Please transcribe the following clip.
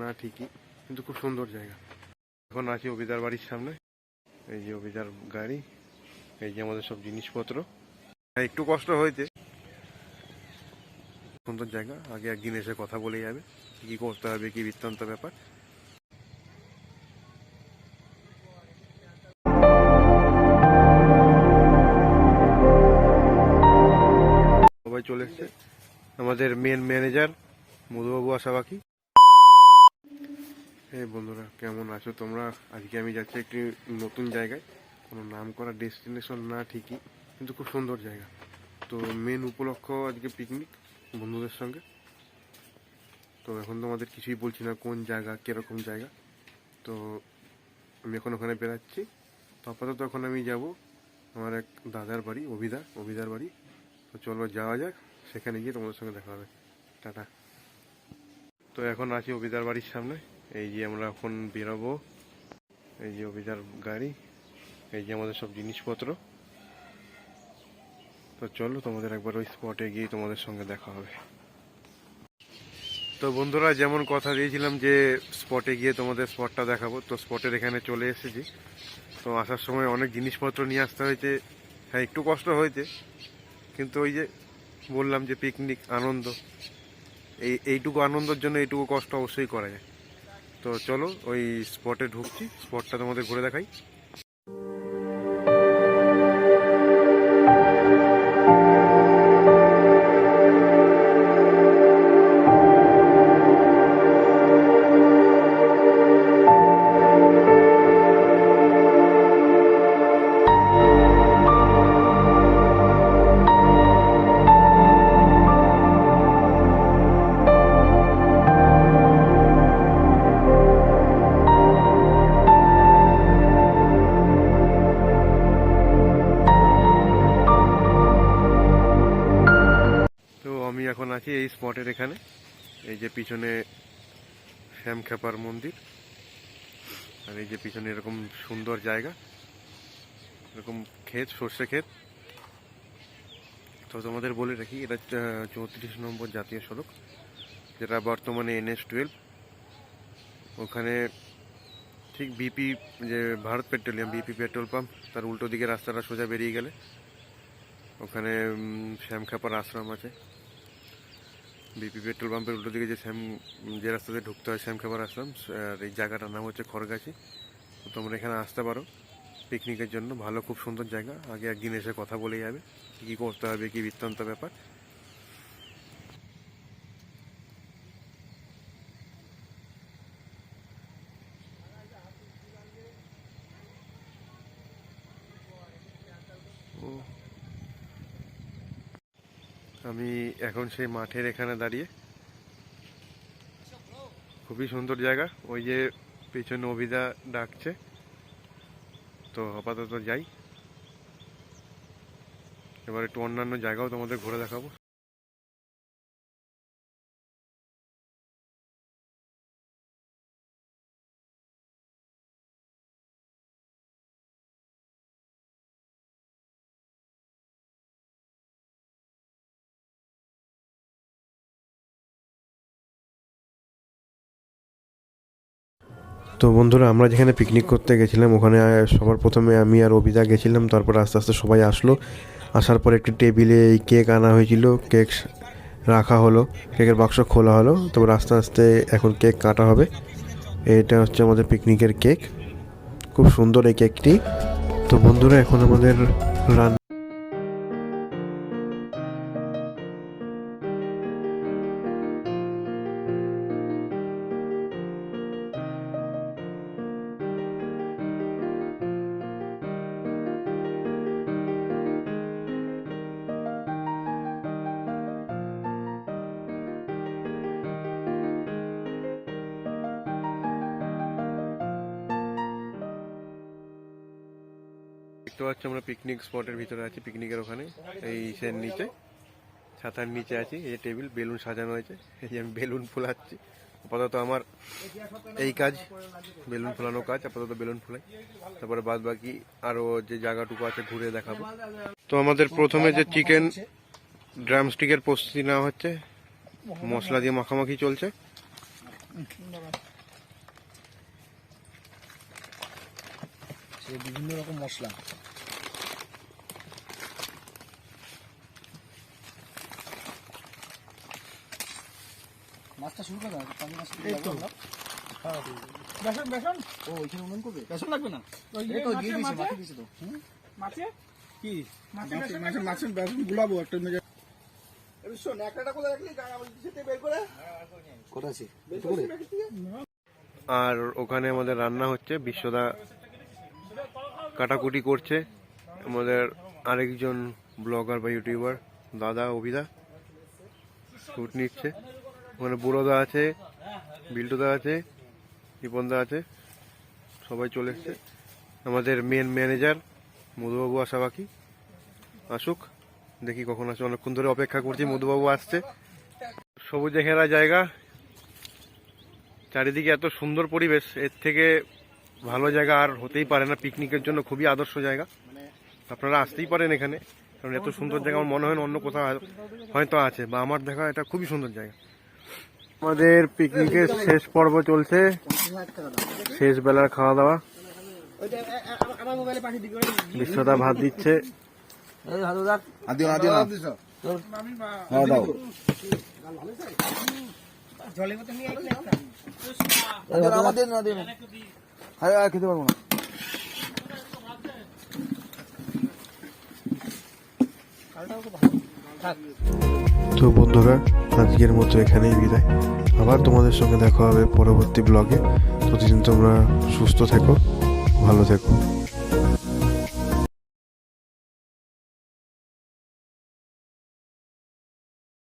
না ঠিকই কিন্তু খুব সুন্দর জায়গা। এখন আছি অভিদার বাড়ির সামনে। এই যে অভিদার গাড়ি এই যে আমাদের সব জিনিসপত্র। হ্যাঁ, একটু কষ্ট হয়েছে। সুন্দর জায়গা আগে একদিন এসে কথা বলে যাবে কি করতে হবে কি বৃত্তান্ত ব্যাপার। সবাই চলে এসছে। আমাদের মেন ম্যানেজার মধুবাবু আসা এই বন্ধুরা, কেমন আছো তোমরা? আজকে আমি যাচ্ছি একটি নতুন জায়গায়। কোনো নাম করা ডেস্টিনেশন না ঠিকই, কিন্তু খুব সুন্দর জায়গা। তো মেন উপলক্ষ আজকে পিকনিক বন্ধুদের সঙ্গে। তো এখন তোমাদের কিছুই বলছি না কোন জায়গা, কীরকম জায়গা। তো আমি এখন ওখানে বেরাচ্ছি তো আপাতত এখন আমি যাব আমার এক দাদার বাড়ি, অভিদা, অভিদার বাড়ি। তো চলো যাওয়া যাক, সেখানে গিয়ে তোমাদের সঙ্গে দেখা হবে। টাটা। তো এখন আছি অভিদার বাড়ির সামনে। এই যে আমরা এখন বেরোবো। এই যে অভিদার গাড়ি, এই যে আমাদের সব জিনিসপত্র। তো চলো তোমাদের একবার ওই স্পটে গিয়ে তোমাদের সঙ্গে দেখা হবে। তো বন্ধুরা, যেমন কথা দিয়েছিলাম যে স্পটে গিয়ে তোমাদের স্পটটা দেখাবো, তো স্পটের এখানে চলে এসেছি। তো আসার সময় অনেক জিনিসপত্র নিয়ে আসতে হয়েছে। হ্যাঁ একটু কষ্ট হয়েছে। কিন্তু ওই যে বললাম যে পিকনিক আনন্দ, এই, এইটুকু আনন্দের জন্য এইটুকু কষ্ট অবশ্যই করা যায়। তো চলো ওই স্পটে ঢুকছি স্পটটা তোমাদের ঘুরে দেখাই। আছি এই স্পটের এখানে? এই যে পিছনে শ্যামখ্যাপার মন্দির। আর এই যে পিছনে এরকম সুন্দর জায়গা। এরকম ক্ষেত সর্ষে ক্ষেত। তো তোমাদের বলে রাখি এটা চৌত্রিশ নম্বর জাতীয় সড়ক যেটা বর্তমানে এনএস টুয়েলভ। ওখানে ঠিক বিপি যে Bharat petroleum BP petrol pump তার উল্টো দিকে রাস্তাটা সোজা বেরিয়ে গেলে ওখানে উম, শ্যামখ্যাপার আশ্রম আছে। বিপি পেট্রোল পাম্পের উল্টো দিকে যে শ্যাম, যে রাস্তাতে ঢুকতে হয় শ্যামখাবার আসলাম আর এই জায়গাটার নাম হচ্ছে খড়গাছি। তোমরা এখানে আসতে পারো পিকনিকের জন্য। ভালো, খুব সুন্দর জায়গা। আগে একদিন এসে কথা বলে যাবে, কী কী করতে হবে, কী বৃত্তান্ত ব্যাপার। আমি এখন সেই মাঠের এখানে দাঁড়িয়ে। খুবই সুন্দর জায়গা। ওই যে পেছনে অভিদা ডাকছে। তো আপাতত যাই। এবার একটু অন্যান্য জায়গাও তোমাদের ঘুরে দেখাবো। তো বন্ধুরা, আমরা যেখানে পিকনিক করতে গেছিলাম, ওখানে সবার প্রথমে আমি আর অভিদা গেছিলাম, তারপর আস্তে আস্তে সবাই আসলো। আসার পর একটি টেবিলে এই কেক আনা হয়েছিল, কেক রাখা হলো, কেকের বাক্স খোলা হলো, তারপর আস্তে আস্তে এখন কেক কাটা হবে। এটা হচ্ছে আমাদের পিকনিকের কেক। খুব সুন্দর এই কেকটি। তো বন্ধুরা, এখন আমাদের রান দেখতে পাচ্ছি আমরা পিকনিক স্পটের ভিতরে আছি পিকনিকের ওখানে। এই সে নিচে, ছাতার নিচে আছি, এই টেবিল বেলুন সাজানো হয়েছে। এই যে আমি বেলুন ফুলাচ্ছি। আপাতত আমার এই কাজ, বেলুন ফোলানো কাজ, আপাতত বেলুন ফোলাই। তারপরে বাদ বাকি আরও যে জায়গাটুকু আছে ঘুরে দেখাবো। তো আমাদের প্রথমে যে চিকেন ড্রামস্টিকের প্রস্তুতি নেওয়া হচ্ছে, মশলা দিয়ে মাখামাখি চলছে। বিভিন্ন রকম মশলা। মাছটা শুরু করে দাও পানি মাছ এই তো। বেসন বেসন? ও ওইখানে উনুন করবে? বেসন লাগবে না। এই তো দিয়ে দিয়েছে মাছে, মাটি দিয়েছে তো মাছে? কি? মাছে মাছের মাছের বেসন গুলাবো একটা মেজে শোন একটা কোথায় রাখলি সেটা বের করে। আছে? বের করে। করে আর ওখানে আমাদের রান্না হচ্ছে বিশ্বদা কাটাকুটি করছে। আমাদের আরেকজন ব্লগার বা ইউটিউবার দাদা অভিদা শুট নিচ্ছে। ওখানে বুড়োদা আছে, বিল্টুদা আছে, দীপনদা আছে, সবাই চলে এসছে। আমাদের মেন ম্যানেজার মধুবাবু আসা বাকি। আসুক, দেখি কখন আসে। অনেকক্ষণ ধরে অপেক্ষা করছি, মধুবাবু আসছে। সবুজে ঘেরা জায়গা। চারিদিকে এত সুন্দর পরিবেশ, এর থেকে ভালো জায়গা আর হতেই পারে না। পিকনিকের জন্য খুবই আদর্শ জায়গা। আপনারা আসতেই পারেন এখানে, কারণ এত সুন্দর জায়গা, আমার মনে হয় না অন্য কোথাও হয়তো আছে, বা আমার দেখা এটা খুবই সুন্দর জায়গা। আমাদের পিকনিকের শেষ পর্ব চলছে। শেষ বেলার খাওয়া দাওয়া। বিশ্বদা ভাত দিচ্ছে। হ্যাঁ হ্যাঁ খেতে পারব না। তো বন্ধুরা, আজকের মতো এখানেই বিদায়। আবার তোমাদের সঙ্গে দেখা হবে পরবর্তী ব্লগে প্রতিদিন তোমরা সুস্থ থেকো, ভালো থেকো।